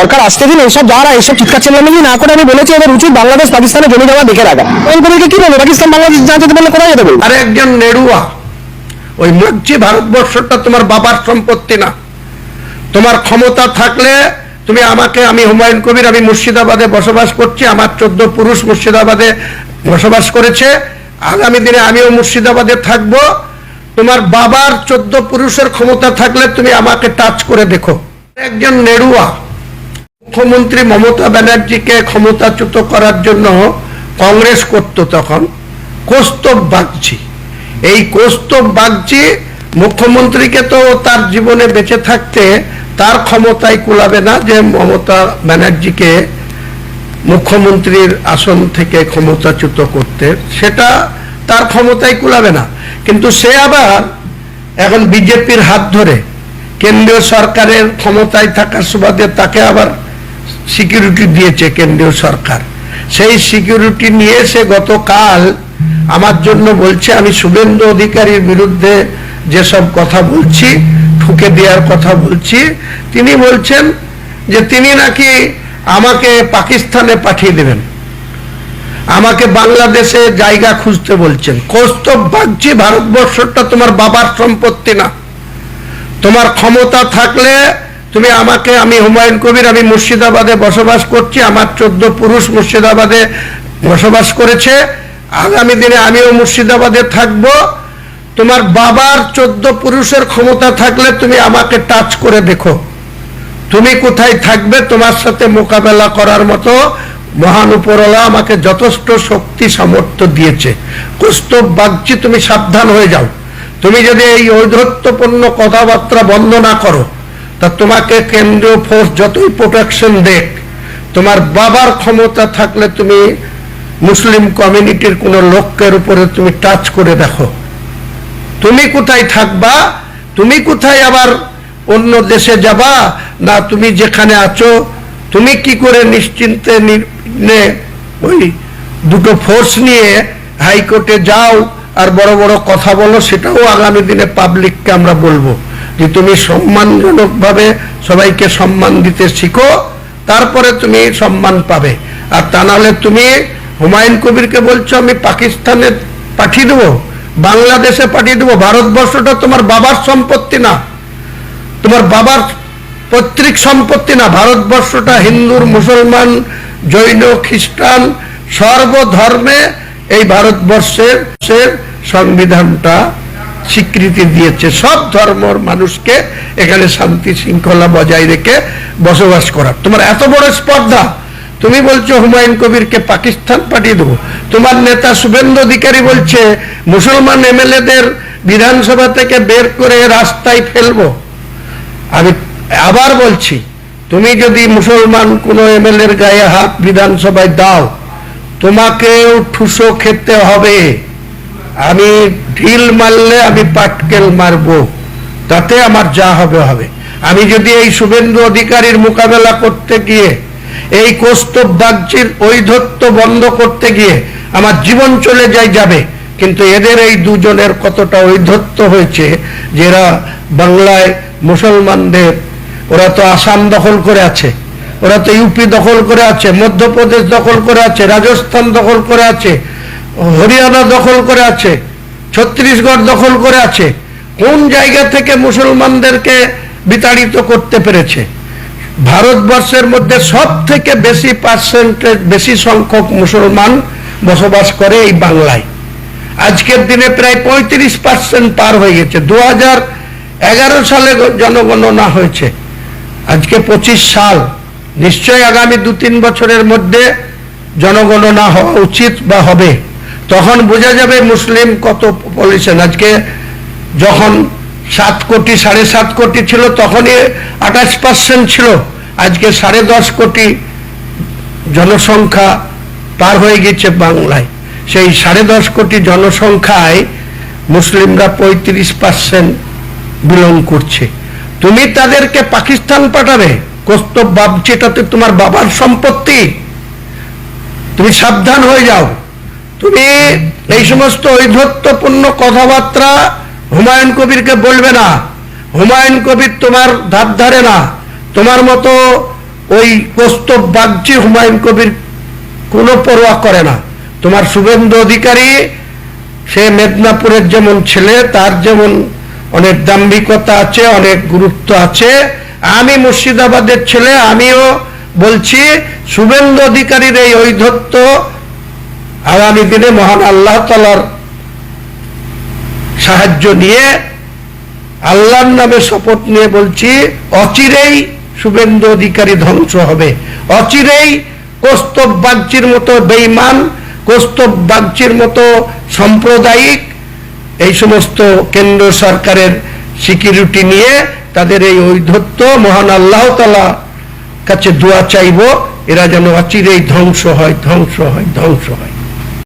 সরকার আসতে দিন এইসব যারা এইসব চিৎকার চেল্লামি না করে, আমি বলেছি এবার উচিত বাংলাদেশ, পাকিস্তানে জমি জমা দেখে রাখা। কবিরকে কি বলব? পাকিস্তান, বাংলাদেশ যা যেতে বললে কোথায় যেতে বলব? আর একজন নেড়ুয়া, ওই মাগছি ভারতবর্ষটা তোমার বাবার সম্পত্তি না। তোমার ক্ষমতা থাকলে তুমি আমাকে, আমি হুমায়ুন কবির, আমি মুর্শিদাবাদে বসবাস করছি, আমার চোদ্দ পুরুষ মুর্শিদাবাদে বসবাস করেছে। আগামী দিনে আমিও মুর্শিদাবাদে থাকব। তোমার বাবার চোদ্দ পুরুষের ক্ষমতা থাকলে তুমি আমাকে টাচ করে দেখো। একজন নেড়ুয়া মুখ্যমন্ত্রী মমতা ব্যানার্জিকে ক্ষমতাচ্যুত করার জন্য কংগ্রেস করত তখন, কৌস্তব বাগচি। এই কৌস্তব বাগচি মুখ্যমন্ত্রীকে তো তার জীবনে বেঁচে থাকতে তার ক্ষমতায় কুলাবে না যে মমতা ব্যানার্জিকে মুখ্যমন্ত্রীর আসন থেকে ক্ষমতাচ্যুত করতে, সেটা তার ক্ষমতায় কুলাবে না। কিন্তু সে আবার এখন বিজেপির হাত ধরে কেন্দ্রীয় সরকারের ক্ষমতায় থাকার সুবাদে তাকে আবার সিকিউরিটি দিয়েছে কেন্দ্রীয় সরকার। সেই সিকিউরিটি নিয়ে সে গতকাল আমার জন্য বলছে, আমি শুভেন্দু অধিকারীর বিরুদ্ধে যেসব কথা বলছি, ঠুকে দেওয়ার কথা বলছি, তিনি বলছেন যে তিনি নাকি আমাকে পাকিস্তানে পাঠিয়ে দেবেন। আমাকে বাংলাদেশে জায়গা খুঁজতে বলছেন। কৌস্তব বাগচি ভারতবর্ষটা তোমার বাবার সম্পত্তি না। তোমার ক্ষমতা থাকলে তুমি আমাকে, আমি হুমায়ুন কবির, আমি মুর্শিদাবাদে বসবাস করছি, আমার চোদ্দ পুরুষ মুর্শিদাবাদে বসবাস করেছে। আগামী দিনে আমিও মুর্শিদাবাদে থাকব। তোমার বাবার চোদ্দ পুরুষের ক্ষমতা থাকলে তুমি আমাকে টাচ করে দেখো। তুমি কোথায় থাকবে তোমার সাথে মোকাবেলা করার মতো মহান উপরওয়ালা আমাকে যথেষ্ট শক্তি, সামর্থ্য দিয়েছে। কৌস্তব বাগচি, তুমি সাবধান হয়ে যাও। তুমি যদি এই ঔদ্ধত্যপূর্ণ কথাবার্তা বন্ধ না করো তা তোমাকে কেন্দ্রীয় ফোর্স যতই প্রোটেকশন দেখ তোমার বাবার ক্ষমতা থাকলে তুমি মুসলিম কমিউনিটির কোনো লোকের উপরে তুমি টাচ করে দেখো। তুমি কোথায় থাকবা? তুমি কোথায় আবার অন্য দেশে যাবা? না, তুমি যেখানে আছো, তুমি কি করে নিশ্চিন্তে ওই দুটো ফোর্স নিয়ে হাইকোর্টে যাও আর বড় বড় কথা বলো, সেটাও আগামী দিনে পাবলিককে আমরা বলব। যে তুমি সম্মানজনকভাবে সবাইকে সম্মান দিতে শিখো, তারপরে তুমি সম্মান পাবে। আর তা নাহলে তুমি হুমায়ুন কবিরকে বলছো, আমি পাকিস্তানে পাঠিয়ে দেবো, বাংলাদেশে পাঠিয়ে দেবো। ভারতবর্ষটা তোমার বাবার সম্পত্তি না। তোমার বাবার পৈতৃক সম্পত্তি না। ভারতবর্ষটা হিন্দুর, মুসলমান, জৈন, খ্রিস্টান সর্বধর্মে এই ভারতবর্ষের সংবিধানটা স্বীকৃতি দিয়েছে। সব ধর্মর মানুষকে এখানে শান্তি শৃঙ্খলা বজায় রেখে বসবাস করার তোমার এত বড় স্পর্ধা। তুমি বলছো, হুমায়ুন কবিরকে পাকিস্তান পাঠিয়ে দেবো। তোমার নেতা শুভেন্দু অধিকারী বলছে, মুসলমান এমএলএদের বিধানসভা থেকে বের করে রাস্তায় ফেলব। আমি আবার বলছি, তুমি যদি মুসলমান কোনো এমএলএর গায়ে হাত বিধানসভায় দাও, তোমাকেও ঠুসো খেতে হবে। আমি ঢিল মারলে আমি পাটকেল মারবো, তাতে আমার যা হবে হবে। আমি যদি এই শুভেন্দু অধিকারীর মোকাবেলা করতে গিয়ে, এই কৌস্তব বাগচির ঐধত্য বন্ধ করতে গিয়ে আমার জীবন চলে যায় যাবে, কিন্তু এদের এই দুজনের কতটা ঐধত্য হয়েছে যে এরা বাংলায় মুসলমানদের, ওরা তো আসাম দখল করে আছে, ওরা তো ইউপি দখল করে আছে, মধ্যপ্রদেশ দখল করে আছে, রাজস্থান দখল করে আছে হরিয়ানা দখল করে আছে, ছত্তিশগড় দখল করে আছে, কোন জায়গা থেকে মুসলমানদেরকে বিতাড়িত করতে পেরেছে? ভারতবর্ষের মধ্যে সব থেকে বেশি পার্সেন্টেজ বেশি সংখ্যক মুসলমান বসবাস করে এই বাংলায়। আজকের দিনে প্রায় পঁয়ত্রিশ পার্সেন্ট পার হয়ে গেছে। দু এগারো সালে জনগণনা হয়েছে। আজকে পঁচিশ সাল। নিশ্চয় আগামী দু তিন বছরের মধ্যে জনগণনা হওয়া উচিত বা হবে। তখন বোঝা যাবে মুসলিম কত পলিউশন। আজকে যখন সাত কোটি, সাড়ে সাত কোটি ছিল, তখনই আঠাশ পার্সেন্ট ছিল। আজকে সাড়ে দশ কোটি জনসংখ্যা পার হয়ে গেছে বাংলায়। সেই সাড়ে দশ কোটি জনসংখ্যায় মুসলিমরা পঁয়ত্রিশ পার্সেন্ট বিলং করছে। তুমি তাদেরকে পাকিস্তান পাঠাবে। কস্তব বাবচিটাতে তোমার বাবার সম্পত্তি। তুমি সাবধান হয়ে যাও। তুমি এই সমস্ত ঐধত্যপূর্ণ কথাবার্তা হুমায়ুন কবিরকে বলবে না। হুমায়ুন কবির তোমার ধার ধারে না। তোমার মতো ওই কৌস্তব বাগচি হুমায়ুন কবির কোনো পরোয়া করে না। তোমার শুভেন্দু অধিকারী, সে মেদিনীপুরের যেমন ছেলে, তার যেমন অনেক দাম্ভিকতা আছে, অনেক গুরুত্ব আছে। আমি মুর্শিদাবাদের ছেলে, আমিও বলছি, শুভেন্দু অধিকারীর এই ঐধত্য আগামী দিনে মহান আল্লাহ তালার সাহায্য নিয়ে আল্লাহর নামে শপথ নিয়ে বলছি, অচিরেই শুভেন্দু অধিকারী ধ্বংস হবে। অচিরেই কৌস্তব বাগচির মতো বেইমান কৌস্তব বাগচির মতো সাম্প্রদায়িক এই সমস্ত কেন্দ্র সরকারের সিকিউরিটি নিয়ে তাদের এই ঐধত্য মহান আল্লাহ তালা কাছে দোয়া চাইব, এরা যেন অচিরেই ধ্বংস হয় ধ্বংস হয় ধ্বংস হয়।